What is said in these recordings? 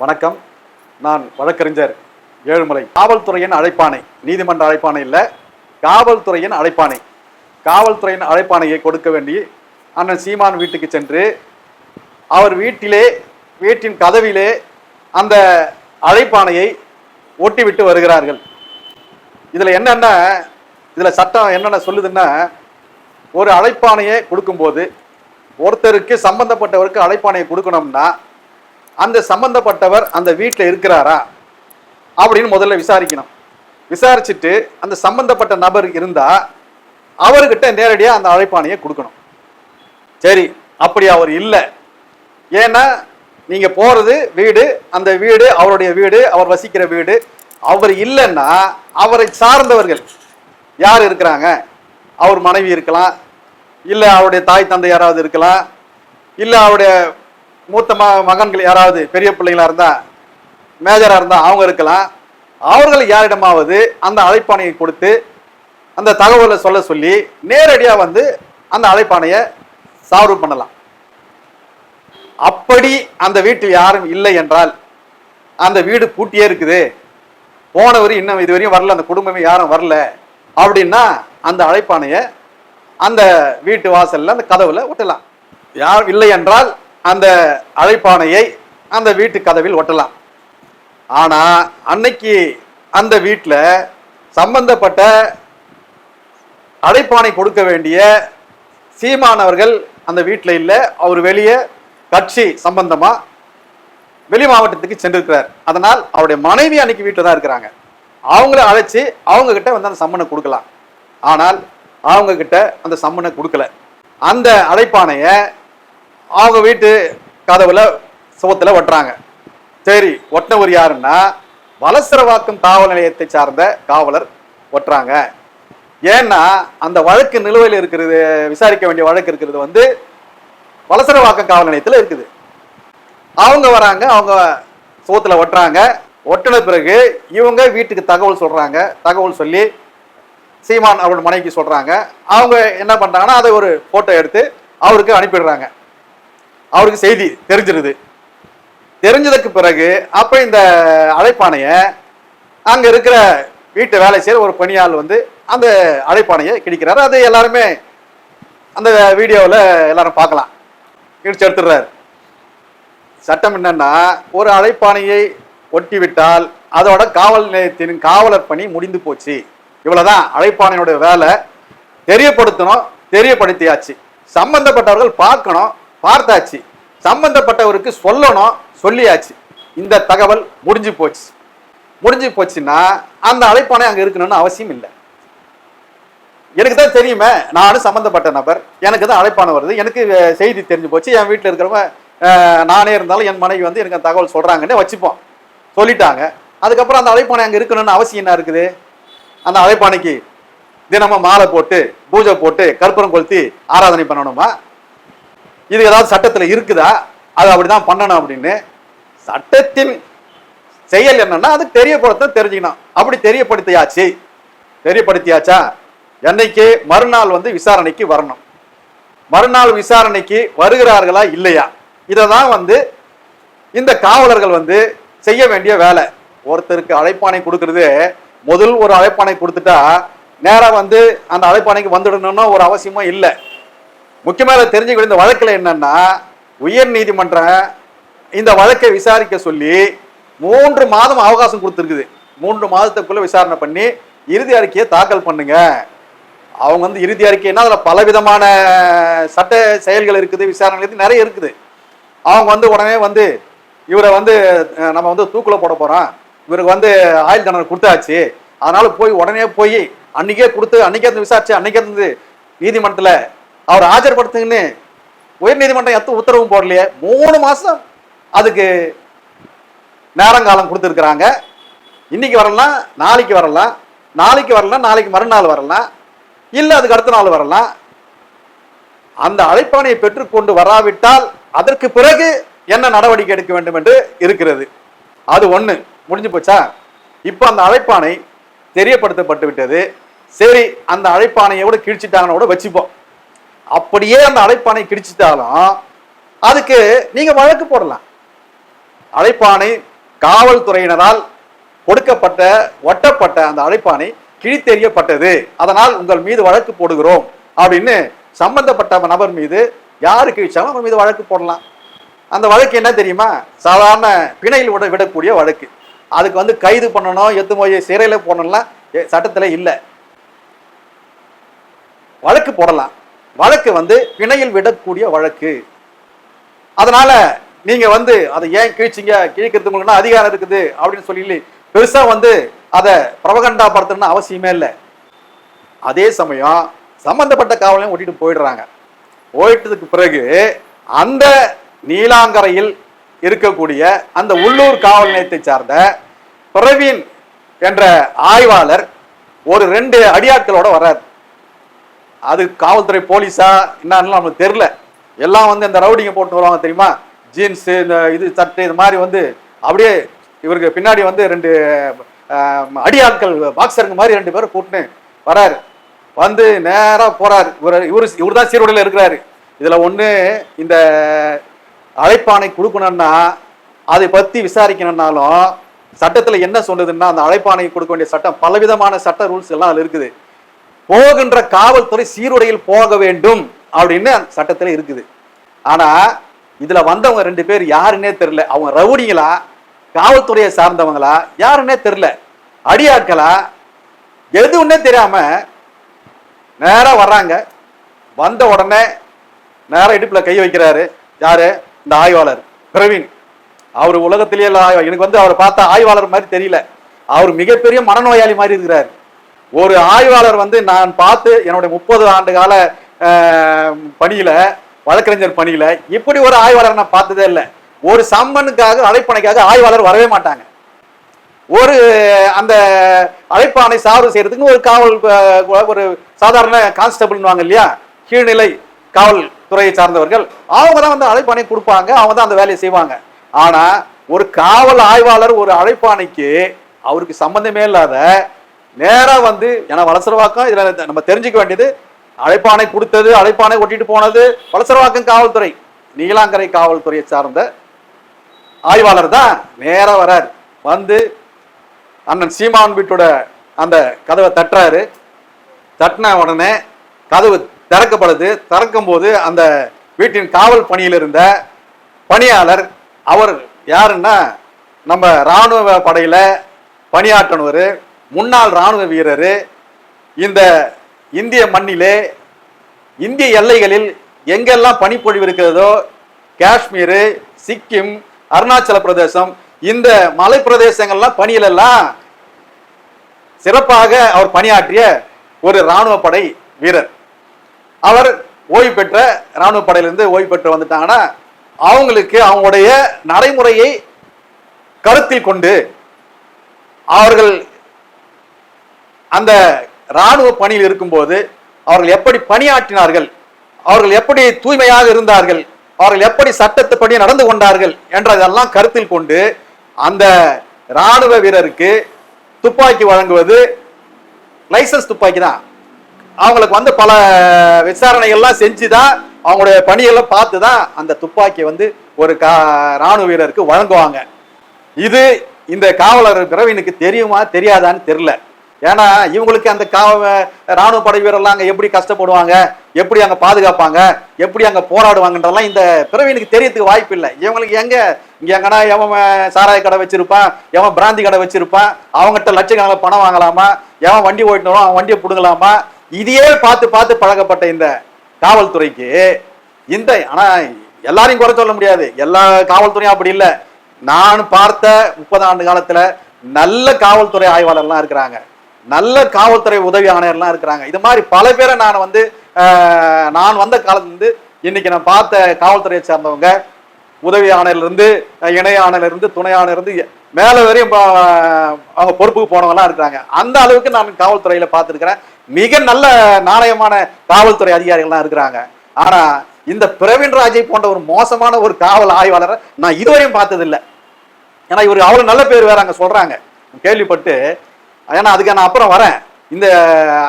வணக்கம். நான் வழக்கறிஞர் ஏழுமலை. காவல்துறையின் அழைப்பாணை. நீதிமன்ற அழைப்பானை இல்லை. காவல்துறையின் அழைப்பாணை. காவல்துறையின் அழைப்பாணையை கொடுக்க வேண்டி அண்ணன் சீமான் வீட்டுக்கு சென்று அவர் வீட்டிலே வீட்டின் கதவிலே அந்த அழைப்பானையை ஒட்டிவிட்டு வருகிறார்கள். இதில் என்னென்ன இதில் சட்டம் என்னென்ன சொல்லுதுன்னா ஒரு அழைப்பாணையை கொடுக்கும்போது ஒருத்தருக்கு சம்பந்தப்பட்டவருக்கு அழைப்பாணையை கொடுக்கணும்னா அந்த சம்பந்தப்பட்டவர் அந்த வீட்டில் இருக்கிறாரா அப்படின்னு முதல்ல விசாரிக்கணும். விசாரிச்சுட்டு அந்த சம்பந்தப்பட்ட நபர் இருந்தா அவர்கிட்ட நேரடியாக அந்த அழைப்பாணையை கொடுக்கணும். சரி அப்படி அவர் இல்லை. ஏன்னா நீங்க போறது வீடு அந்த வீடு அவருடைய வீடு அவர் வசிக்கிற வீடு அவர் இல்லைன்னா அவரை சார்ந்தவர்கள் யார் இருக்கிறாங்க? அவர் மனைவி இருக்கலாம் இல்லை அவருடைய தாய் தந்தை யாராவது இருக்கலாம் இல்லை அவருடைய மூத்த ம மகன்கள் யாராவது பெரிய பிள்ளைங்களா இருந்தா மேஜரா இருந்தா அவங்க இருக்கலாம். அவர்கள் யாரிடமாவது அந்த அழைப்பாணையை கொடுத்து அந்த தகவலை சொல்ல சொல்லி நேரடியாக வந்து அந்த அழைப்பாணையை சார்வ் பண்ணலாம். அப்படி அந்த வீட்டில் யாரும் இல்லை என்றால் அந்த வீடு பூட்டியே இருக்குது. போனவர் இன்னும் இது வரையும் வரல அந்த குடும்பமே யாரும் வரல அப்படின்னா அந்த அழைப்பானையை அந்த வீட்டு வாசலில் அந்த கதவுல ஒட்டலாம். யார் இல்லை என்றால் அந்த அழைப்பானையை அந்த வீட்டு கதவில் ஒட்டலாம். ஆனால் அன்னைக்கு அந்த வீட்டில் சம்பந்தப்பட்ட அழைப்பானை கொடுக்க வேண்டிய சீமானவர்கள் அந்த வீட்டில் இல்லை. அவர் வெளியே கட்சி சம்பந்தமாக வெளி மாவட்டத்துக்கு சென்றிருக்கிறார். அதனால் அவருடைய மனைவி அன்னைக்கு வீட்டில் தான் இருக்கிறாங்க. அவங்கள அழைச்சி அவங்க கிட்ட வந்து அந்த சம்மனை கொடுக்கலாம். ஆனால் அவங்க கிட்ட அந்த சம்மனை கொடுக்கல. அந்த அழைப்பானையை அவங்க வீட்டு கதவுல சுவத்துல ஒட்டுறாங்க. சரி ஒட்டினவர் யாருன்னா வலசரவாக்கம் காவல் நிலையத்தை சார்ந்த காவலர் ஒட்டுறாங்க. ஏன்னா அந்த வழக்கு நிலுவையில் இருக்கிறது விசாரிக்க வேண்டிய வழக்கு இருக்கிறது வந்து வலசரவாக்கம் காவல் நிலையத்தில் இருக்குது. அவங்க வராங்க அவங்க சோத்துல ஒட்டுறாங்க. ஒட்டின பிறகு இவங்க வீட்டுக்கு தகவல் சொல்கிறாங்க தகவல் சொல்லி சீமான் அவரோட மனைவிக்கு சொல்கிறாங்க அவங்க என்ன பண்ணுறாங்கன்னா அதை ஒரு ஃபோட்டோ எடுத்து அவருக்கு அனுப்பிடுறாங்க. அவருக்கு செய்தி தெரிஞ்சிருது. தெரிஞ்சதுக்கு பிறகு அப்போ இந்த அழைப்பானைய அங்கே இருக்கிற வீட்டு வேலை செய்கிற ஒரு பணியாள் வந்து அந்த அழைப்பானையை கிடைக்கிறாரு. அது எல்லாருமே அந்த வீடியோவில் எல்லாரும் பார்க்கலாம். கிழிச்சு எடுத்துடுறாரு. சட்டம் என்னன்னா ஒரு அழைப்பானையை ஒட்டி விட்டால் அதோட காவல் நிலையத்தின் காவலர் பணி முடிந்து போச்சு. இவ்வளோதான் அழைப்பானையோட வேலை. தெரியப்படுத்தணும் தெரியப்படுத்தியாச்சு. சம்பந்தப்பட்டவர்கள் பார்க்கணும் பார்த்தாச்சு. சம்பந்தப்பட்டவருக்கு சொல்லணும் சொல்லியாச்சு. இந்த தகவல் முடிஞ்சு போச்சு. முடிஞ்சு போச்சுன்னா அந்த அழைப்பானை அங்கே இருக்கணும்னு அவசியம் இல்லை. எனக்கு தான் தெரியுமே நானும் சம்மந்தப்பட்ட நபர் எனக்கு தான் அழைப்பான வருது. எனக்கு செய்தி தெரிஞ்சு போச்சு. என் வீட்டில் இருக்கிறவங்க நானே இருந்தாலும் என் மனைவி வந்து எனக்கு அந்த தகவல் சொல்கிறாங்கன்னு வச்சுப்போம். சொல்லிட்டாங்க. அதுக்கப்புறம் அந்த அழைப்பானை அங்கே இருக்கணும்னு அவசியம் என்ன இருக்குது? அந்த அழைப்பானைக்கு தினமும் மாலை போட்டு பூஜை போட்டு கற்பூரம் கொளுத்தி ஆராதனை பண்ணணுமா? இது ஏதாவது சட்டத்தில் இருக்குதா? அது அப்படிதான் பண்ணணும் அப்படின்னு. சட்டத்தின் செயல் என்னன்னா அது தெரியப்படுத்த தெரிஞ்சுக்கணும். அப்படி தெரியப்படுத்தியாச்சு. தெரியப்படுத்தியாச்சா? என்னைக்கு மறுநாள் வந்து விசாரணைக்கு வரணும். மறுநாள் விசாரணைக்கு வருகிறார்களா இல்லையா? இதை தான் வந்து இந்த காவலர்கள் வந்து செய்ய வேண்டிய வேலை. ஒருத்தருக்கு அழைப்பானை கொடுக்கறது முதல் ஒரு அழைப்பானை கொடுத்துட்டா நேராக வந்து அந்த அழைப்பானைக்கு வந்துடணும்னு ஒரு அவசியமும் இல்லை. முக்கியமாக இதை இந்த வழக்கில் என்னன்னா உயர் நீதிமன்றம் இந்த வழக்கை விசாரிக்க சொல்லி மூன்று மாதம் அவகாசம் கொடுத்துருக்குது. மூன்று மாதத்துக்குள்ள விசாரணை பண்ணி இறுதி அறிக்கையை தாக்கல் பண்ணுங்க. அவங்க வந்து இறுதி அறிக்கைன்னா அதில் பலவிதமான சட்ட செயல்கள் இருக்குது விசாரணை இருக்குது நிறைய இருக்குது. அவங்க வந்து உடனே வந்து இவரை வந்து நம்ம வந்து தூக்கில் போட போகிறோம் இவருக்கு வந்து ஆயுள் தண்டனை கொடுத்தாச்சு. அதனால போய் உடனே போய் அன்னைக்கே கொடுத்து அன்னைக்கே இருந்து விசாரிச்சு அன்னைக்கே இருந்து நீதிமன்றத்தில் அவர் ஆஜர்படுத்துங்கன்னு உயர் நீதிமன்றம் எத்த உத்தரவும் போடலையே? மூணு மாசம் அதுக்கு நேரங்காலம் கொடுத்துருக்குறாங்க. இன்னைக்கு வரலாம் நாளைக்கு வரலாம். நாளைக்கு வரலாம் நாளைக்கு மறுநாள் வரலாம். இல்லை அதுக்கு அடுத்த நாள் வரலாம். அந்த அழைப்பாணையை பெற்றுக்கொண்டு வராவிட்டால் அதற்கு பிறகு என்ன நடவடிக்கை எடுக்க வேண்டும் என்று இருக்கிறது. அது ஒன்று முடிஞ்சு போச்சா? இப்போ அந்த அழைப்பானை தெரியப்படுத்தப்பட்டு விட்டது. சரி அந்த அழைப்பாணையோட கிழிச்சிட்டாங்கன்னு கூட வச்சுப்போம். அப்படியே அந்த அழைப்பானை கிழிச்சிட்டாலும் அதுக்கு நீங்க வழக்கு போடலாம். அழைப்பானை காவல்துறையினரால் கொடுக்கப்பட்ட ஒட்டப்பட்ட அந்த அழைப்பானை கிழித்தெறியப்பட்டது. அதனால் உங்கள் மீது வழக்கு போடுகிறோம் அப்படின்னு சம்பந்தப்பட்ட நபர் மீது யாரு கிழிச்சாலும் அவர் மீது வழக்கு போடலாம். அந்த வழக்கு என்ன தெரியுமா? சாதாரண பிணையில் விட விடக்கூடிய வழக்கு. அதுக்கு வந்து கைது பண்ணணும் எத்து போய் சிறையில் போடணும்லாம் சட்டத்தில் இல்லை. வழக்கு போடலாம். வழக்கு வந்து பிணையில் விடக்கூடிய வழக்கு. அதனால நீங்க வந்து அதை ஏன் கிழிச்சிங்க கிழிக்கிறது உங்களுக்கு அதிகாரம் இருக்குது அப்படின்னு சொல்லி பெருசா வந்து அதை பிரபகண்டா படுத்தணும்னு அவசியமே இல்லை. அதே சமயம் சம்பந்தப்பட்ட காவலையும் ஓட்டிட்டு போயிடுறாங்க. போயிட்டதுக்கு பிறகு அந்த நீலாங்கரையில் இருக்கக்கூடிய அந்த உள்ளூர் காவல் நிலையத்தை சார்ந்த பிரவீன் என்ற ஆய்வாளர் ஒரு ரெண்டு அடியாட்களோட வர்றார். அது காவல்துறை போலீஸா என்னன்னு நமக்கு தெரியல. எல்லாம் வந்து இந்த ரவுடிங்க போட்டு வருவாங்க தெரியுமா? ஜீன்ஸு இந்த இது சட்டை இது மாதிரி வந்து அப்படியே இவருக்கு பின்னாடி வந்து ரெண்டு அடியாட்கள் பாக்ஸருங்க மாதிரி ரெண்டு பேரும் கூட்டின்னு வராரு. வந்து நேராக போறாரு. இவர் இவர் இவர் தான் சீருடையில் இருக்கிறாரு. இதில் ஒன்று இந்த அழைப்பானை கொடுக்கணும்னா அதை பற்றி விசாரிக்கணும்னாலும் சட்டத்தில் என்ன சொல்லுதுன்னா அந்த அழைப்பானை கொடுக்க வேண்டிய சட்டம் பலவிதமான சட்ட ரூல்ஸ் எல்லாம் அதில் இருக்குது. போகின்ற காவல்துறை சீருடையில் போக வேண்டும் அப்படின்னு அந்த இருக்குது. ஆனா இதுல வந்தவங்க ரெண்டு பேர் யாருன்னே தெரியல. அவங்க ரவுடிங்களா? காவல்துறையை சார்ந்தவங்களா? யாருன்னே தெரியல. அடியாட்களா? எதுவுன்னே தெரியாம நேரா வர்றாங்க. வந்த உடனே நேராக இடுப்புல கை வைக்கிறாரு. யாரு? இந்த ஆய்வாளர் பிரவீன். அவர் உலகத்திலேயே ஆய்வா- எனக்கு வந்து அவரை பார்த்தா ஆய்வாளர் மாதிரி தெரியல. அவர் மிகப்பெரிய மனநோயாளி மாதிரி இருக்கிறார். ஒரு ஆய்வாளர் வந்து நான் பார்த்து என்னுடைய முப்பது ஆண்டு கால பணியில வழக்கறிஞர் பணியில இப்படி ஒரு ஆய்வாளர் நான் பார்த்ததே இல்லை. ஒரு சம்மனுக்காக அழைப்பணைக்காக ஆய்வாளர் வரவே மாட்டாங்க. ஒரு அந்த அழைப்பானை சார்பு செய்யறதுக்கு ஒரு காவல் ஒரு சாதாரண கான்ஸ்டபிள்னுவாங்க இல்லையா? கீழ்நிலை காவல்துறையை சார்ந்தவர்கள் அவங்க தான் வந்து அழைப்பானை கொடுப்பாங்க அவங்க தான் அந்த வேலையை செய்வாங்க. ஆனா ஒரு காவல் ஆய்வாளர் ஒரு அழைப்பானைக்கு அவருக்கு சம்பந்தமே இல்லாத நேராக வந்து ஏன்னா வலசரவாக்கம் இதில் நம்ம தெரிஞ்சுக்க வேண்டியது அழைப்பானை கொடுத்தது அழைப்பானை ஒட்டிட்டு போனது வளசரவாக்கம் காவல்துறை நீலாங்கரை காவல்துறையை சார்ந்த ஆய்வாளர் தான் நேராக வரார். வந்து அண்ணன் சீமான் வீட்டோட அந்த கதவை தட்டுறாரு. தட்டின உடனே கதவு திறக்கப்படுது. திறக்கும் போது அந்த வீட்டின் காவல் பணியில் இருந்த பணியாளர் அவர் யாருன்னா நம்ம ராணுவ படையில் பணியாற்றினவர். முன்னாள் ராணுவ வீரர் இந்த இந்திய மண்ணிலே இந்திய எல்லைகளில் எங்கெல்லாம் பனிப்பொழிவு இருக்கிறதோ காஷ்மீர் சிக்கிம் அருணாச்சல பிரதேசம் இந்த மலை பிரதேசங்கள்லாம் பணியிலெல்லாம் சிறப்பாக அவர் பணியாற்றிய ஒரு இராணுவ படை வீரர். அவர் ஓய்வு பெற்ற இராணுவ படையிலிருந்து ஓய்வு பெற்று வந்துட்டாங்கன்னா அவங்களுக்கு அவங்களுடைய நடைமுறையை கருத்தில் கொண்டு அவர்கள் அந்த ராணுவ பணியில் இருக்கும்போது அவர்கள் எப்படி பணியாற்றினார்கள் அவர்கள் எப்படி தூய்மையாக இருந்தார்கள் அவர்கள் எப்படி சட்டத்துப்படி நடந்து கொண்டார்கள் என்றதெல்லாம் கருத்தில் கொண்டு அந்த ராணுவ வீரருக்கு துப்பாக்கி வழங்குவது லைசன்ஸ் துப்பாக்கி தான். அவங்களுக்கு வந்து பல விசாரணைகள்லாம் செஞ்சு தான் அவங்களுடைய பணியெல்லாம் பார்த்து தான் அந்த துப்பாக்கியை வந்து ஒரு கா ராணுவ வீரருக்கு வழங்குவாங்க. இது இந்த காவலர் பிரவீனுக்கு தெரியுமா தெரியாதான்னு தெரியல. ஏன்னா இவங்களுக்கு அந்த கா ராணுவ படை வீரர்லாம் அங்கே எப்படி கஷ்டப்படுவாங்க எப்படி அங்கே பாதுகாப்பாங்க எப்படி அங்கே போராடுவாங்கன்றதெல்லாம் இந்த பிறவினுக்கு தெரியறதுக்கு வாய்ப்பு இல்லை. இவங்களுக்கு எங்கே? இங்கே எங்கன்னா எவன் சாராய கடை வச்சிருப்பான் எவன் பிராந்தி கடை வச்சிருப்பான் அவங்ககிட்ட லட்சக்கணக்கில் பணம் வாங்கலாமா எவன் வண்டி ஓட்டினோ அவன் வண்டியை பிடுங்கலாமா? இதையே பார்த்து பார்த்து பழகப்பட்ட இந்த காவல்துறைக்கு இந்த ஆனால் எல்லாரையும் குறை சொல்ல முடியாது. எல்லா காவல்துறையும் அப்படி இல்லை. நான் பார்த்த முப்பது ஆண்டு காலத்தில் நல்ல காவல்துறை ஆய்வாளர்லாம் இருக்கிறாங்க. நல்ல காவல்துறை உதவி ஆணையர்லாம் இருக்கிறாங்க. இது மாதிரி பல பேரை நான் வந்து நான் வந்த காலத்துலேருந்து இன்னைக்கு நான் பார்த்த காவல்துறையை சேர்ந்தவங்க உதவி ஆணையிலிருந்து இணைய அஹ், இணை துணை ஆணையிலிருந்து மேலே வரையும் அவங்க பொறுப்புக்கு போனவங்கலாம் இருக்கிறாங்க. அந்த அளவுக்கு நான் காவல்துறையில் பார்த்துருக்குறேன். மிக நல்ல நாணயமான காவல்துறை அதிகாரிகள்லாம் இருக்கிறாங்க. ஆனால் இந்த பிரவீன் ராஜை போன்ற ஒரு மோசமான ஒரு காவல் ஆய்வாளரை நான் இதுவரையும் பார்த்ததில்லை. ஏன்னா இவர் அவ்வளோ நல்ல பேர் வேற அங்கே சொல்கிறாங்க கேள்விப்பட்டு ஏன்னா அதுக்கு நான் அப்புறம் வரேன். இந்த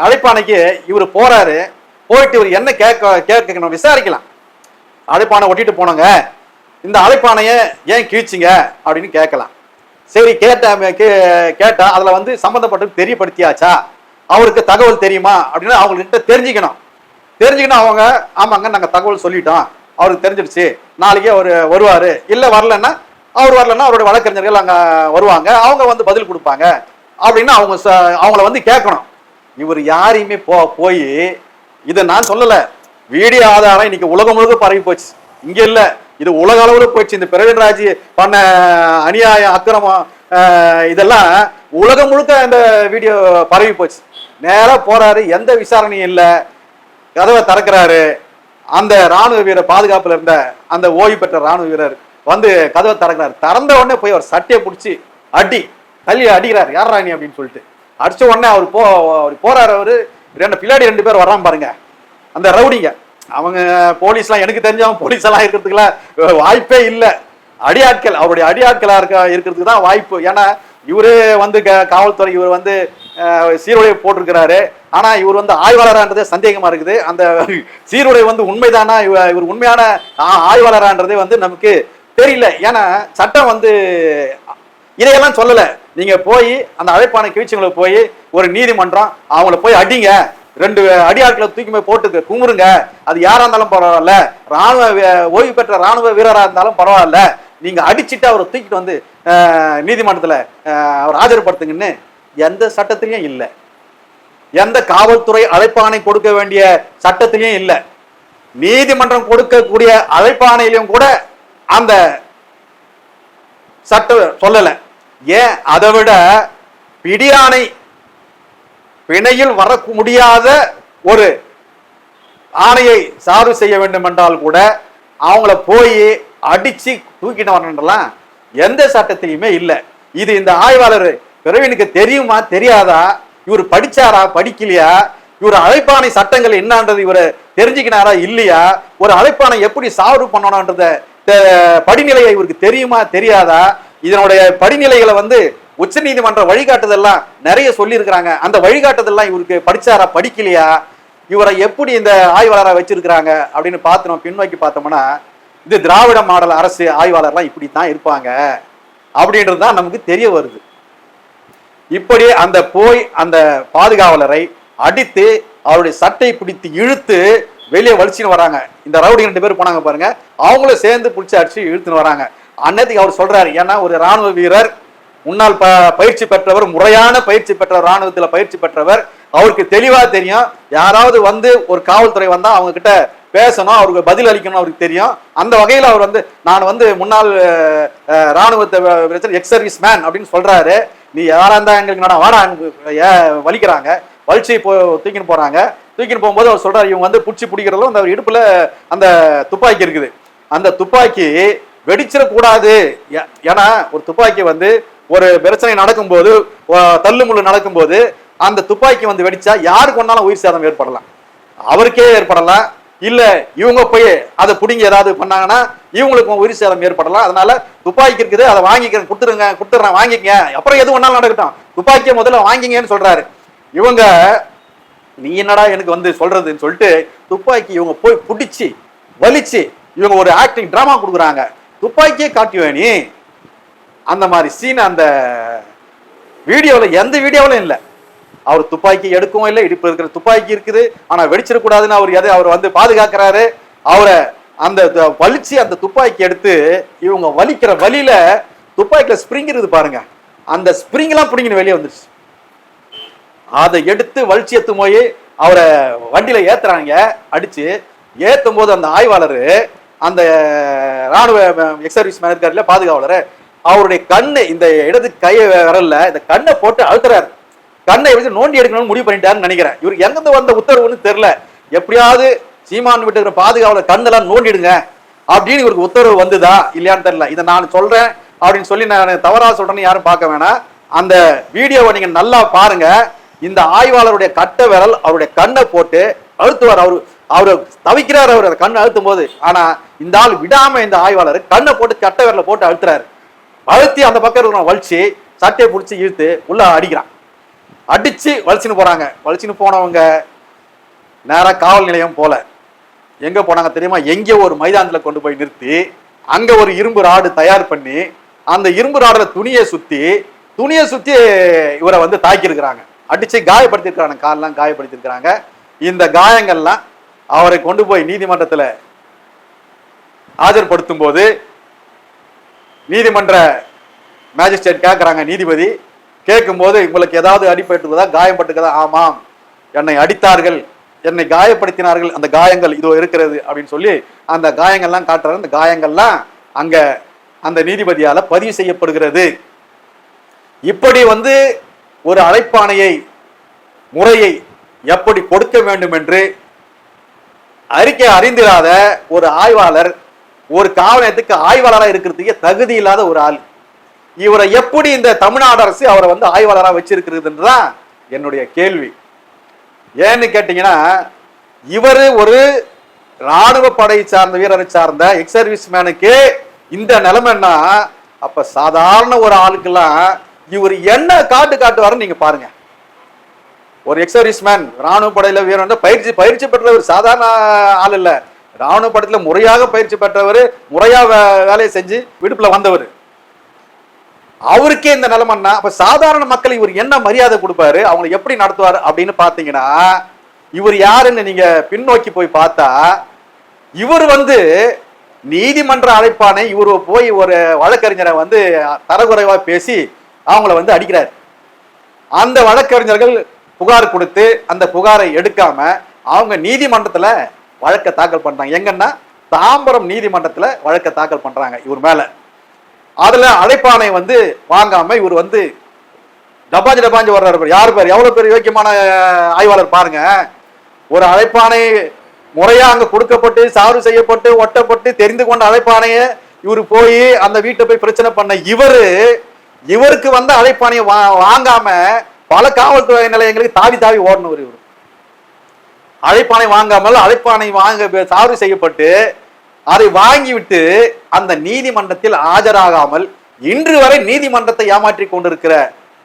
அழைப்பானைக்கு இவர் போறாரு. போயிட்டு இவர் என்ன கேட்க கேட்கணும் விசாரிக்கலாம். அழைப்பானை ஒட்டிட்டு போனோங்க. இந்த அழைப்பானையை ஏன் கிழிச்சிங்க? அப்படின்னு கேட்கலாம். சரி கேட்ட கே- கேட்டா அதுல வந்து சம்பந்தப்பட்டு தெரியப்படுத்தியாச்சா? அவருக்கு தகவல் தெரியுமா? அப்படின்னு அவங்கள்ட்ட தெரிஞ்சுக்கணும். தெரிஞ்சுக்கணும் அவங்க ஆமாங்க நாங்கள் தகவல் சொல்லிட்டோம். அவருக்கு தெரிஞ்சிடுச்சு. நாளைக்கே அவர் வருவார். இல்லை வரலன்னா அவர் வரலன்னா அவருடைய வழக்கறிஞர்கள் அங்கே வருவாங்க. அவங்க வந்து பதில் கொடுப்பாங்க. அப்படின்னு அவங்க ச- அவங்கள வந்து கேட்கணும். இவர் யாரையுமே போ போய் இதை நான் சொல்லலை. வீடியோ ஆதாரம் இன்னைக்கு உலகம் முழுக்க பரவி போச்சு. இங்கே இல்லை. இது உலக அளவில் போயிடுச்சு இந்த பிரவீன்ராஜ் பண்ண அநியாயம் அக்கிரமம் இதெல்லாம் உலகம் முழுக்க இந்த வீடியோ பரவி போச்சு. நேராக போறாரு. எந்த விசாரணையும் இல்லை. கதவை திறக்கிறாரு. அந்த ராணுவ வீரர் பாதுகாப்பில் இருந்த அந்த ஓய்வு பெற்ற ராணுவ வீரர் வந்து கதவை திறக்கிறாரு. திறந்த உடனே போய் அவர் சட்டையை பிடிச்சி அடி. தள்ளி அடிக்கிறார். யார் ராணி அப்படின்னு சொல்லிட்டு. அடிச்ச உடனே அவர் போ அவர் போறாரு அவரு. ரெண்டு பின்னாடி ரெண்டு பேர் வர்றான் பாருங்க. அந்த ரவுடிங்க. அவங்க போலீஸ்லாம் எனக்கு தெரிஞ்சவங்க போலீஸ் எல்லாம் இருக்கிறதுக்குலாம் வாய்ப்பே இல்லை. அடியாட்கள் அவருடைய அடியாட்களா இருக்க இருக்கிறதுக்கு தான் வாய்ப்பு. ஏன்னா இவரே வந்து க- காவல்துறை இவர் வந்து அஹ், சீருடை போட்டிருக்கிறாரு. ஆனா இவர் வந்து ஆய்வாளரான்றதே சந்தேகமா இருக்குது. அந்த சீருடை வந்து உண்மைதானா? இவ- இவர் உண்மையான ஆய்வாளரான்றதே வந்து நமக்கு தெரியல. ஏன்னா சட்டம் வந்து இதையெல்லாம் சொல்லல. நீங்க போய் அந்த அழைப்பான கிழிச்சவங்களை போய் ஒரு நீதிமன்றம் அவங்கள போய் அடிங்க. ரெண்டு அடியாட்களை தூக்கி போய் போட்டு குமுறுங்க. அது யாரா இருந்தாலும் பரவாயில்ல. ராணுவ ஓய்வு பெற்ற ராணுவ வீரரா இருந்தாலும் பரவாயில்ல. நீங்க அடிச்சுட்டு அவரை தூக்கிட்டு வந்து நீதிமன்றத்துல அவர் ஆஜர்படுத்துங்கன்னு எந்த சட்டத்திலையும் இல்லை. எந்த காவல்துறை அழைப்பாணை கொடுக்க வேண்டிய சட்டத்திலையும் இல்லை. நீதிமன்றம் கொடுக்கக்கூடிய அழைப்பாணையிலும் கூட அந்த சட்டம் சொல்லலை. ஏன்? அதை விட பிடியானை பிணையில் வர முடியாத ஒரு ஆணையை சார்பு செய்ய வேண்டும் என்றால் கூட அவங்கள போய் அடிச்சு தூக்கிட்டு வரணுன்றலாம் எந்த சட்டத்திலையுமே இல்லை. இது இந்த ஆய்வாளர் பிரவீனுக்கு தெரியுமா தெரியாதா? இவர் படிச்சாரா படிக்கலையா? இவர் அழைப்பாணை சட்டங்கள் என்னன்றது இவர் தெரிஞ்சுக்கினாரா இல்லையா? ஒரு அழைப்பாணை எப்படி சாவு பண்ணணும்ன்றத படிநிலையை இவருக்கு தெரியுமா தெரியாதா? இதனுடைய படிநிலைகளை வந்து உச்ச நீதிமன்ற வழிகாட்டுதெல்லாம் நிறைய சொல்லியிருக்கிறாங்க. அந்த வழிகாட்டுதல்லாம் இவருக்கு படிச்சாரா படிக்கலையா? இவரை எப்படி இந்த ஆய்வாளராக வச்சிருக்கிறாங்க அப்படின்னு பார்த்து நம்ம பின்னோக்கி பார்த்தோம்னா இது திராவிட மாடல் அரசு ஆய்வாளர்லாம் இப்படி தான் இருப்பாங்க அப்படின்றது தான் நமக்கு தெரிய வருது. இப்படி அந்த போய் அந்த பாதுகாவலரை அடித்து அவருடைய சட்டை பிடித்து இழுத்து வெளியே வலிச்சுன்னு வராங்க. இந்த ரவுடி ரெண்டு பேர் போனாங்க பாருங்க. அவங்களும் சேர்ந்து பிடிச்சி அடிச்சு இழுத்துன்னு வராங்க. அன்னத்துக்கு அவர் சொல்றாரு ஏன்னா ஒரு ராணுவ வீரர் முன்னாள் ப பயிற்சி பெற்றவர் முறையான பயிற்சி பெற்ற ராணுவத்தில் பயிற்சி பெற்றவர் அவருக்கு தெளிவா தெரியும். யாராவது வந்து ஒரு காவல்துறை வந்தா அவங்க கிட்ட பேசணும் அவருக்கு பதில் அளிக்கணும் அவருக்கு தெரியும். அந்த வகையில் அவர் வந்து நான் வந்து முன்னாள் ராணுவத்தை எக்ஸ் சர்வீஸ் மேன் அப்படின்னு சொல்றாரு. நீ யாரா இருந்தா எங்களுக்கு நட வாடா எனக்கு ஏன் வலிக்கிறாங்க. வலிச்சு போ தூக்கின்னு போறாங்க. தூக்கின்னு போகும்போது அவர் சொல்றாரு இவங்க வந்து பிடிச்சி பிடிக்கிறதும் அந்த இடுப்புல அந்த துப்பாக்கி இருக்குது. அந்த துப்பாக்கி வெடிச்சிடக்கூடாது. ஏன்னா ஒரு துப்பாக்கி வந்து ஒரு பிரச்சனை நடக்கும்போது தள்ளுமுள்ளு நடக்கும்போது அந்த துப்பாக்கி வந்து வெடிச்சா யாருக்கு வேணாலும் உயிர் சேதம் ஏற்படலாம். அவருக்கே ஏற்படலாம். இல்ல இவங்க போய் அதை பிடிங்க ஏதாவது பண்ணாங்கன்னா இவங்களுக்கு உயிர் சேதம் ஏற்படலாம். அதனால துப்பாக்கி இருக்குது அதை வாங்கிக்க கொடுத்துருங்க கொடுத்துட்றேன் வாங்கிக்கங்க. அப்புறம் எது வேணாலும் நடக்கட்டும். துப்பாக்கியை முதல்ல வாங்கிங்கன்னு சொல்றாரு. இவங்க நீ என்னடா எனக்கு வந்து சொல்றதுன்னு சொல்லிட்டு துப்பாக்கி இவங்க போய் பிடிச்சி வலிச்சு இவங்க ஒரு ஆக்டிங் ட்ராமா கொடுக்குறாங்க. துப்பாக்கியே காட்டி நீ? அந்த மாதிரி சீன் அந்த வீடியோவில் எந்த வீடியோவிலும் இல்லை. அவர் துப்பாக்கி எடுக்கவும் இல்லை இடுப்பு இருக்கிற துப்பாக்கி இருக்குது. ஆனால் வெடிச்சிடக்கூடாதுன்னு அவர் எதை அவர் வந்து பாதுகாக்கிறாரு. அவரை அந்த வலிச்சு அந்த துப்பாக்கி எடுத்து இவங்க வலிக்கிற வலியில துப்பாக்கியில் ஸ்ப்ரிங் இருக்குது பாருங்க. அந்த ஸ்ப்ரிங்லாம் எல்லாம் வெளியே வந்துருச்சு. அதை எடுத்து வலிச்சு எத்து போய் அவரை வண்டியில் ஏத்துறாங்க. அடிச்சு ஏற்றும் போது அந்த ஆய்வாளர் அந்த ராணுவ எக்ஸ் சர்வீஸ் மேன் பாதுகாவலர் அவருடைய கண்ணு இந்த இடது கையை விரல்ல இந்த கண்ணை போட்டு அழுத்துறாரு. கண்ணை வச்சு நோண்டி எடுக்கணும்னு முடிவு பண்ணிட்டாருன்னு நினைக்கிறேன். இவருக்கு எங்கிருந்து வந்த உத்தரவுன்னு தெரியல. எப்படியாவது சீமான் விட்டு இருக்கிற பாதுகாவலர் கண்ணெல்லாம் நோண்டிடுங்க. அப்படின்னு இவருக்கு உத்தரவு வந்துதா இல்லையான்னு தெரியல. இதை நான் சொல்றேன் அப்படின்னு சொல்லி நான் தவறா சொல்றேன்னு யாரும் பார்க்க வேணாம். அந்த வீடியோவை நீங்க நல்லா பாருங்க. இந்த ஆய்வாளருடைய கட்ட விரல் அவருடைய கண்ணை போட்டு அழுத்துவார் அவரு. அவர் தவிக்கிறார் அவர் அதை கண்ணை அழுத்தும் போது ஆனா இந்த ஆள் விடாம இந்த ஆய்வாளர் கண்ணை போட்டு சட்ட விரல போட்டு அழுத்துறாரு. அழுத்தி அந்த பக்கம் இருக்கிற வலிச்சு சட்டையை பிடிச்சி இழுத்து உள்ள அடிக்கிறான். அடிச்சு வலிச்சுன்னு போறாங்க. வலிச்சுன்னு போனவங்க நேரா காவல் நிலையம் போல. எங்க போனாங்க தெரியுமா? எங்கே ஒரு மைதானத்துல கொண்டு போய் நிறுத்தி அங்க ஒரு இரும்பு ராடு தயார் பண்ணி அந்த இரும்பு ராடுல துணியை சுத்தி துணியை சுத்தி இவரை வந்து தாக்கியிருக்கிறாங்க. அடிச்சு காயப்படுத்திருக்கிறாங்க காலெல்லாம் காயப்படுத்திருக்கிறாங்க இந்த காயங்கள்லாம் அவரை கொண்டு போய் நீதிமன்றத்தில் ஆஜர்படுத்தும் போது நீதிமன்ற மேஜிஸ்ட்ரேட் கேட்குறாங்க நீதிபதி. கேட்கும்போது உங்களுக்கு ஏதாவது அடிபட்டுக்குதா காயப்பட்டுக்குதா ஆமாம். என்னை அடித்தார்கள். என்னை காயப்படுத்தினார்கள். அந்த காயங்கள் இதோ இருக்கிறது அப்படின்னு சொல்லி அந்த காயங்கள்லாம் காட்டுறாரு. அந்த காயங்கள்லாம் அங்க அந்த நீதிபதியால பதிவு செய்யப்படுகிறது. இப்படி வந்து ஒரு அழைப்பாணையை முறையை எப்படி கொடுக்க வேண்டும் என்று அறிக்கை அறிந்திராத ஒரு ஆய்வாளர் ஒரு காவலத்துக்கு ஆய்வாளராக இருக்கிறதுக்கே தகுதி இல்லாத ஒரு ஆள். இவரை எப்படி இந்த தமிழ்நாடு அரசு அவரை வந்து ஆய்வாளராக வச்சிருக்கிறதுன்றதான் என்னுடைய கேள்வி. ஏன்னு கேட்டீங்கன்னா இவர் ஒரு ராணுவ படை சார்ந்த வீரரை சார்ந்த எக்ஸ் சர்வீஸ் மேனுக்கு இந்த நிலைமைன்னா அப்ப சாதாரண ஒரு ஆளுக்கெல்லாம் இவர் என்ன காட்டு காட்டுவாருன்னு நீங்க பாருங்க. ஒரு எக்ஸர்வீஸ் மேன் ராணுவ படையில வீரன் பயிற்சி பயிற்சி பெற்றவர் சாதாரண ஆள் இல்லை. ராணுவ படத்தில் முறையாக பயிற்சி பெற்றவர் முறையாக வே- வேலையை செஞ்சு விடுப்பில் வந்தவர். அவருக்கே இந்த நிலைமைன்னா அப்போ சாதாரண மக்கள் இவர் என்ன மரியாதை கொடுப்பாரு? அவங்களை எப்படி நடத்துவார்? அப்படின்னு பார்த்தீங்கன்னா இவர் யாருன்னு நீங்கள் பின்னோக்கி போய் பார்த்தா இவர் வந்து நீதிமன்ற அழைப்பானை இவர் போய் ஒரு வழக்கறிஞரை வந்து தரக்குறைவாக பேசி அவங்கள வந்து அடிக்கிறார். அந்த வழக்கறிஞர்கள் புகார் கொடுத்து அந்த புகாரை எடுக்காம அவங்க நீதிமன்றத்தில் வழக்கை தாக்கல் பண்ணுறாங்க எங்கன்னா தாம்பரம் நீதிமன்றத்தில் வழக்கை தாக்கல் பண்ணுறாங்க இவர் மேலே. அதில் அழைப்பானை வந்து வாங்காம இவர் வந்து டபாஞ்சு டபாஞ்சு வர்றாரு யார் யாரு பேர்? எவ்வளோ பேர் யோக்கியமான ஆய்வாளர் பாருங்க. ஒரு அழைப்பானை முறையாக அங்கே கொடுக்கப்பட்டு சாறு செய்யப்பட்டு ஒட்டப்பட்டு தெரிந்து கொண்ட அழைப்பானையை இவர் போய் அந்த வீட்டை போய் பிரச்சனை பண்ண இவரு இவருக்கு வந்த அழைப்பானையை வா- வாங்காம பல காவல்துறை நிலையங்களுக்கு தாவி தாவி ஓடணும் இவர். அழைப்பானை வாங்காமல் அழைப்பானை வாங்க சாறு செய்யப்பட்டு அதை வாங்கிவிட்டு அந்த நீதிமன்றத்தில் ஆஜராகாமல் இன்று வரை நீதிமன்றத்தை ஏமாற்றி கொண்டிருக்கிற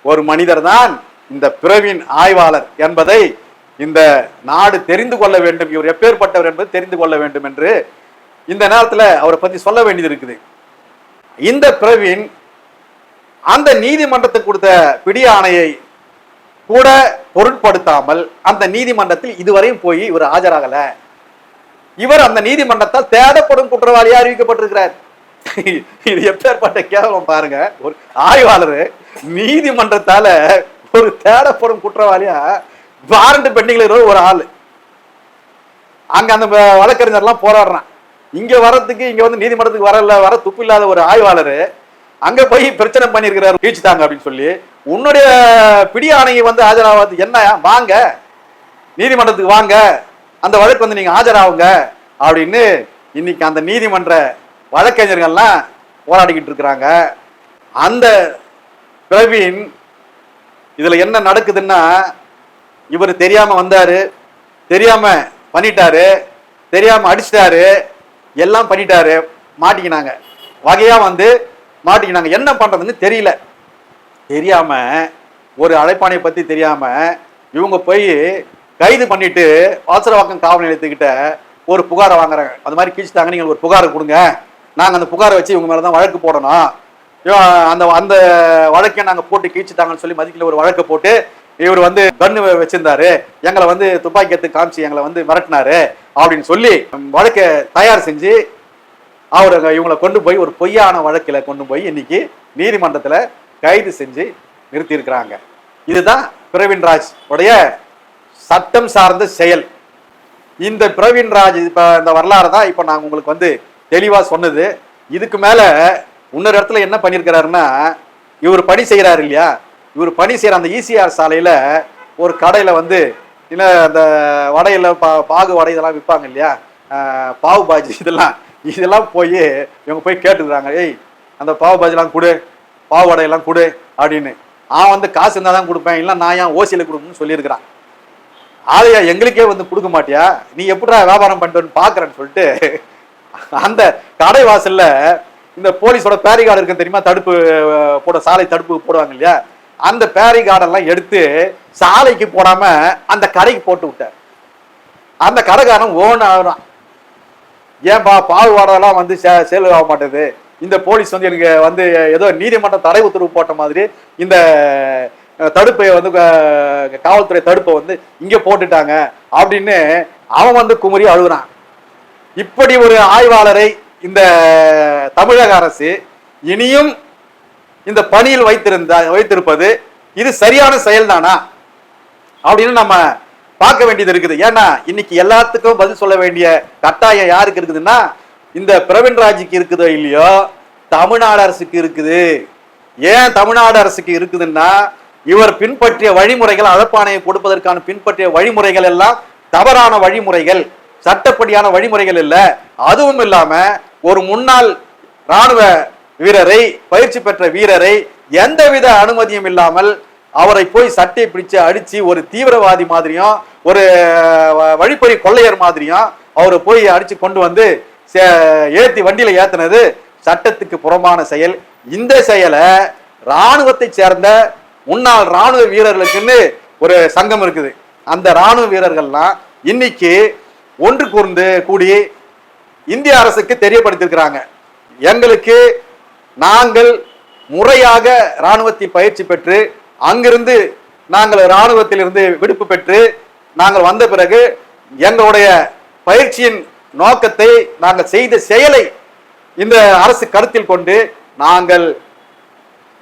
ஒரு மனிதர் தான் இந்த பிறவின் ஆய்வாளர் என்பதை இந்த நாடு தெரிந்து கொள்ள வேண்டும். இவர் எப்பேற்பட்டவர் என்பது தெரிந்து கொள்ள வேண்டும் என்று இந்த நேரத்தில் அவரை பற்றி சொல்ல வேண்டியது இருக்குது. இந்த பிரவீன் அந்த நீதிமன்றத்துக்கு கொடுத்த பிடி ஆணையை கூட பொருட்படுத்தாமல் அந்த நீதிமன்றத்தில் இதுவரையும் போய் இவர் ஆஜராகல. இவர் அந்த நீதிமன்றத்தால் தேடப்படும் குற்றவாளியா அறிவிக்கப்பட்டிருக்கிறார் இது எப்பேற்பட்ட கேவலம் பாருங்க. ஒரு ஆய்வாளர் நீதிமன்றத்தால ஒரு தேடப்படும் குற்றவாளியா வாரண்ட் பெண்டிங்ல இருக்கிற ஒரு ஆள். அங்க அந்த வ- வழக்கறிஞர்லாம் போராடுறான். இங்க வர்றதுக்கு இங்க வந்து நீதிமன்றத்துக்கு வரல வர துப்பு இல்லாத ஒரு ஆய்வாளர் அங்க போய் பிரச்சனை பண்ணியிருக்கிறாரு தாங்க அப்படின்னு சொல்லி. உன்னுடைய பிடி ஆணையை வந்து ஆஜராவது என்ன வாங்க. நீதிமன்றத்துக்கு வாங்க. அந்த வழக்கு வந்து நீங்க ஆஜராகுங்க அப்படின்னு இன்னைக்கு அந்த நீதிமன்ற வழக்கறிஞர்கள்லாம் போராடிக்கிட்டு இருக்கிறாங்க. அந்த பிரவீன் இதுல என்ன நடக்குதுன்னா இவர் தெரியாம வந்தாரு தெரியாம பண்ணிட்டாரு தெரியாம அடிச்சிட்டாரு எல்லாம் பண்ணிட்டாரு மாட்டிக்கினாங்க. வகையா வந்து மாட்டிக்கினாங்க என்ன பண்ணுறதுன்னு தெரியல. தெரியாமல் ஒரு அழைப்பானையை பற்றி தெரியாமல் இவங்க போய் கைது பண்ணிட்டு வாசரவாக்கம் காவல் நிலையத்துக்கிட்ட ஒரு புகாரை வாங்குறாங்க. அந்த மாதிரி கீழ்ச்சிட்டாங்க. நீங்கள் ஒரு புகாரை கொடுங்க. நாங்கள் அந்த புகாரை வச்சு இவங்க மேலே தான் வழக்கு போடணும். அந்த அந்த வழக்கை நாங்கள் போட்டு கீழ்ச்சிட்டாங்கன்னு சொல்லி மதிக்கல ஒரு வழக்கை போட்டு இவர் வந்து கன்னு வச்சிருந்தாரு. எங்களை வந்து துப்பாக்கி எடுத்து காமிச்சு எங்களை வந்து மிரட்டினாரு அப்படின்னு சொல்லி வழக்கை தயார் செஞ்சு அவர் இவங்களை கொண்டு போய் ஒரு பொய்யான வழக்கில் கொண்டு போய் இன்னைக்கு நீதிமன்றத்தில் கைது செஞ்சு நிறுத்தியிருக்கிறாங்க. இதுதான் பிரவீன் ராஜ் உடைய சட்டம் சார்ந்த செயல். இந்த பிரவீன் ராஜ் இந்த வரலாறு தான் இப்போ நான் உங்களுக்கு வந்து தெளிவாக சொன்னது. இதுக்கு மேலே இன்னொரு இடத்துல என்ன பண்ணியிருக்கிறாருன்னா இவர் பணி செய்கிறாரு இல்லையா? இவர் பணி செய்கிற அந்த ஈசிஆர் சாலையில் ஒரு கடையில் வந்து இல்லை அந்த வடையில் பா பாகு வடை இதெல்லாம் விற்பாங்க இல்லையா? பாவு பாஜி இதெல்லாம். இதெல்லாம் போய் இவங்க போய் கேட்டுக்கிறாங்க ஏய் அந்த பாவ பாஜிலாம் கொடு பாவு வடையெல்லாம் கொடு அப்படின்னு. நான் வந்து காசு இருந்தால் தான் கொடுப்பேன் இல்லை நான் ஏன் ஓசியில் கொடுக்கணும்னு சொல்லியிருக்கிறான். ஆதையா எங்களுக்கே வந்து கொடுக்க மாட்டியா? நீ எப்படிடா வியாபாரம் பண்ணிட்டோன்னு பார்க்குறேன்னு சொல்லிட்டு அந்த கடை வாசலில் இந்த போலீஸோட பேரிகார்டு இருக்கு தெரியுமா? தடுப்பு போட சாலை தடுப்பு போடுவாங்க இல்லையா? அந்த பேரிகார்டெல்லாம் எடுத்து சாலைக்கு போடாமல் அந்த கடைக்கு போட்டு விட்டார். அந்த கடைக்காரன் ஓன் ஆகிறான். ஏன்பா பாகுபாடெல்லாம் வந்து சே- ஆக மாட்டேது? இந்த போலீஸ் வந்து எனக்கு வந்து ஏதோ நீதிமன்றம் தடை உத்தரவு போட்ட மாதிரி இந்த தடுப்பை வந்து காவல்துறை தடுப்பை வந்து இங்க போட்டுட்டாங்க அப்படின்னு அவன் வந்து குமரி அழுகுறான். இப்படி ஒரு ஆய்வாளரை இந்த தமிழக அரசு இனியும் இந்த பணியில் வைத்திருந்த வைத்திருப்பது இது சரியான செயல்தானா? அப்படின்னு நம்ம பார்க்க வேண்டியது இருக்குது. ஏன்னா இன்னைக்கு எல்லாத்துக்கும் பதில் சொல்ல வேண்டிய கட்டாயம் யாருக்கு இருக்குதுன்னா இந்த பிரவீன் ராஜுக்கு இருக்குதோ இல்லையோ தமிழ்நாடு அரசுக்கு இருக்குது. ஏன் தமிழ்நாடு அரசுக்கு இருக்குதுன்னா இவர் பின்பற்றிய வழிமுறைகள் அழப்பாணையை கொடுப்பதற்கான பின்பற்றிய வழிமுறைகள் எல்லாம் தவறான வழிமுறைகள் சட்டப்படியான வழிமுறைகள் இல்லை. அதுவும் இல்லாம ஒரு முன்னாள் ராணுவ வீரரை பயிற்சி பெற்ற வீரரை எந்தவித அனுமதியும் இல்லாமல் அவரை போய் சட்டையை பிடிச்சு அடிச்சு ஒரு தீவிரவாதி மாதிரியும் ஒரு வ- வழிப்பறி கொள்ளையர் மாதிரியும் அவரை போய் அடிச்சு கொண்டு வந்து சே- ஏத்தி வண்டியில ஏத்தினது சட்டத்துக்கு புறம்பான செயல். இந்த செயலை ராணுவத்தை சேர்ந்த முன்னாள் ராணுவ வீரர்களுக்குன்னு ஒரு சங்கம் இருக்குது. அந்த ராணுவ வீரர்கள்லாம் இன்னைக்கு ஒன்று கூர்ந்து கூடி இந்திய அரசுக்கு தெரியப்படுத்தியிருக்கிறாங்க. எங்களுக்கு நாங்கள் முறையாக இராணுவத்தை பயிற்சி பெற்று அங்கிருந்து நாங்கள் ராணுவத்திலிருந்து விடுப்பு பெற்று நாங்கள் வந்த பிறகு எங்களுடைய பயிற்சியின் நோக்கத்தை நாங்கள் செய்த செயலை இந்த அரசு கருத்தில் கொண்டு நாங்கள்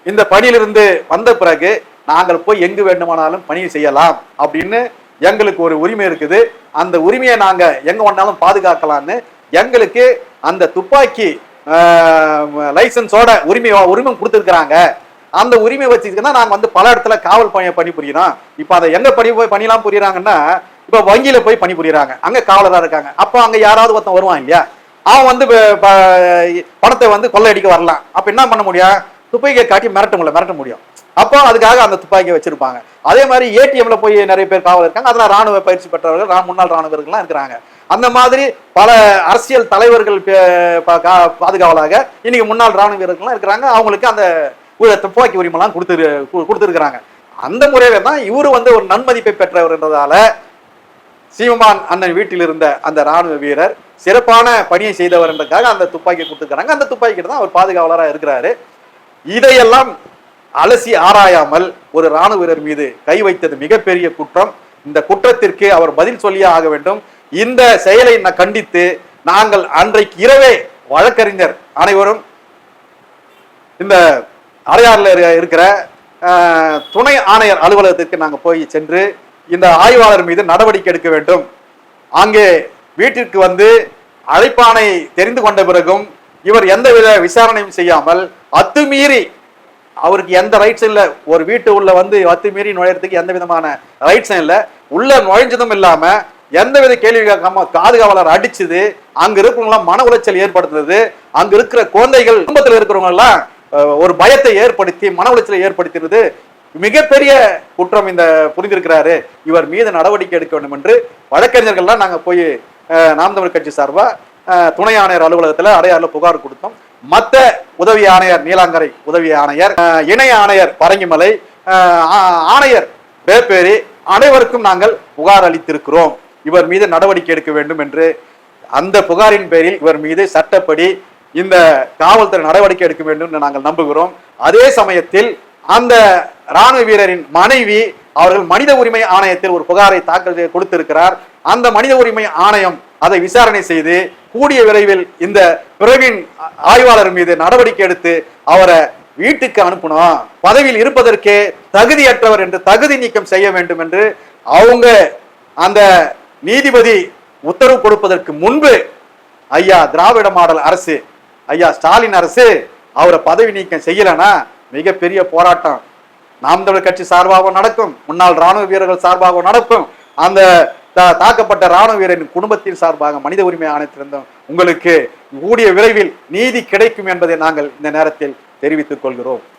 இந்த பணியிலிருந்து வந்த பிறகு நாங்கள் போய் எங்கு வேண்டுமானாலும் பணி செய்யலாம் அப்படின்னு எங்களுக்கு ஒரு உரிமை இருக்குது. அந்த உரிமையை நாங்கள் எங்கே வேணாலும் பாதுகாக்கலாம்னு எங்களுக்கு அந்த துப்பாக்கி லைசன்ஸோட உரிமை உரிமை கொடுத்துருக்குறாங்க. அந்த உரிமை வச்சுக்கிட்டா நாங்கள் வந்து பல இடத்துல காவல் பணி பணி புரியிறோம் இப்போ அதை எங்கே பணி போய் பணிலாம் புரியுறாங்கன்னா இப்போ வங்கியில் போய் பணி புரியுறாங்க. அங்கே காவலராக இருக்காங்க. அப்போ அங்கே யாராவது ஒருத்தன் வருவான் இல்லையா? அவன் வந்து ப- பணத்தை வந்து கொள்ளையடிக்க வரலாம். அப்போ என்ன பண்ண முடியும்? துப்பாக்கியை காட்டி மிரட்ட முடியல மிரட்ட முடியும். அப்போ அதுக்காக அந்த துப்பாக்கியை வச்சிருப்பாங்க. அதே மாதிரி ஏடிஎம்ல போய் நிறைய பேர் காவல் இருக்காங்க. அதெல்லாம் ராணுவ பயிற்சி பெற்றவர்கள் முன்னாள் ராணுவர்கள்லாம் இருக்கிறாங்க. அந்த மாதிரி பல அரசியல் தலைவர்கள் பாதுகாவலாக இன்னைக்கு முன்னாள் ராணுவ வீரர்கள்லாம் இருக்கிறாங்க. அவங்களுக்கு அந்த துப்பாக்கி உரிமைலாம் கொடுத்துரு கொடுத்துருக்குறாங்க. அந்த முறையில தான் இவரு வந்து ஒரு நன்மதிப்பை பெற்றவர்ன்றதால சீமான் அண்ணன் வீட்டில் இருந்த அந்த ராணுவ வீரர் சிறப்பான பணியை செய்தவர் என்றதுக்காக அந்த துப்பாக்கி கொடுத்துருக்குறாங்க. அந்த துப்பாக்கி தான் அவர் பாதுகாவலராக இருக்கிறாரு. இதையெல்லாம் அலசி ஆராயாமல் ஒரு ராணுவ வீரர் மீது கை வைத்தது மிகப்பெரிய குற்றம். இந்த குற்றத்திற்கு அவர் பதில் சொல்லியே ஆக வேண்டும். இந்த செயலை நான் கண்டித்து நாங்கள் அன்றைக்கு இரவே வழக்கறிஞர் அனைவரும் இந்த அடையாறில் இருக்கிற துணை ஆணையர் அலுவலகத்திற்கு நாங்கள் போய் சென்று இந்த ஆய்வாளர் மீது நடவடிக்கை எடுக்க வேண்டும். அங்கே வீட்டிற்கு வந்து அழைப்பானை தெரிந்து கொண்ட பிறகும் இவர் எந்தவித விசாரணையும் செய்யாமல் அத்துமீறி அவருக்கு எந்த ரைட்ஸும் இல்லை. ஒரு வீட்டு உள்ள வந்து அத்துமீறி நுழையறதுக்கு எந்த விதமான ரைட்ஸும் இல்லை. உள்ள நுழைஞ்சதும் இல்லாமல் எந்தவித கேள்வி கேட்காம பாதுகாவலர் அடிச்சது. அங்க இருக்கிறவங்களாம் மன உளைச்சல் ஏற்படுத்துறது அங்க இருக்கிற குழந்தைகள் குடும்பத்தில் இருக்கிறவங்க எல்லாம் ஒரு பயத்தை ஏற்படுத்தி மன உளைச்சலை ஏற்படுத்தினது மிகப்பெரிய குற்றம் இந்த புரிந்திருக்கிறாரு. இவர் மீது நடவடிக்கை எடுக்க வேண்டும் என்று வழக்கறிஞர்கள்லாம் நாங்கள் போய் நாம் தமிழ் கட்சி சார்பாக துணை ஆணையர் அலுவலகத்தில் அடையாறுல புகார் கொடுத்தோம். மற்ற உதவி ஆணையர் நீலாங்கரை உதவி ஆணையர் இணை ஆணையர் பரங்கிமலை ஆணையர் வேப்பேரி அனைவருக்கும் நாங்கள் புகார் அளித்திருக்கிறோம். இவர் மீது நடவடிக்கை எடுக்க வேண்டும் என்று அந்த புகாரின் பேரில் இவர் மீது சட்டப்படி இந்த காவல்துறை நடவடிக்கை எடுக்க வேண்டும் என்று நாங்கள் நம்புகிறோம். அதே சமயத்தில் அந்த ராணுவ வீரரின் மனைவி அவர்கள் மனித உரிமை ஆணையத்தில் ஒரு புகாரை தாக்கல் கொடுத்திருக்கிறார். அந்த மனித உரிமை ஆணையம் அதை விசாரணை செய்து கூடிய விரைவில் இந்த பிறவின் ஆய்வாளர் மீது நடவடிக்கை எடுத்து அவரை வீட்டுக்கு அனுப்பணும். பதவியில் இருப்பதற்கே தகுதியற்றவர் என்று தகுதி நீக்கம் செய்ய வேண்டும் என்று அவங்க அந்த நீதிபதி உத்தரவு கொடுப்பதற்கு முன்பு ஐயா திராவிட மாடல் அரசு ஐயா ஸ்டாலின் அரசு அவரை பதவி நீக்கம் செய்யலைன்னா மிகப்பெரிய போராட்டம். நாம் தமிழர் கட்சி சார்பாகவும் நடக்கும். முன்னாள் ராணுவ வீரர்கள் சார்பாகவும் நடக்கும். அந்த தா- தாக்கப்பட்ட ராணுவ வீரரின் குடும்பத்தின் சார்பாக மனித உரிமை ஆணையத்திலிருந்தும் உங்களுக்கு கூடிய விரைவில் நீதி கிடைக்கும் என்பதை நாங்கள் இந்த நேரத்தில் தெரிவித்துக் கொள்கிறோம்.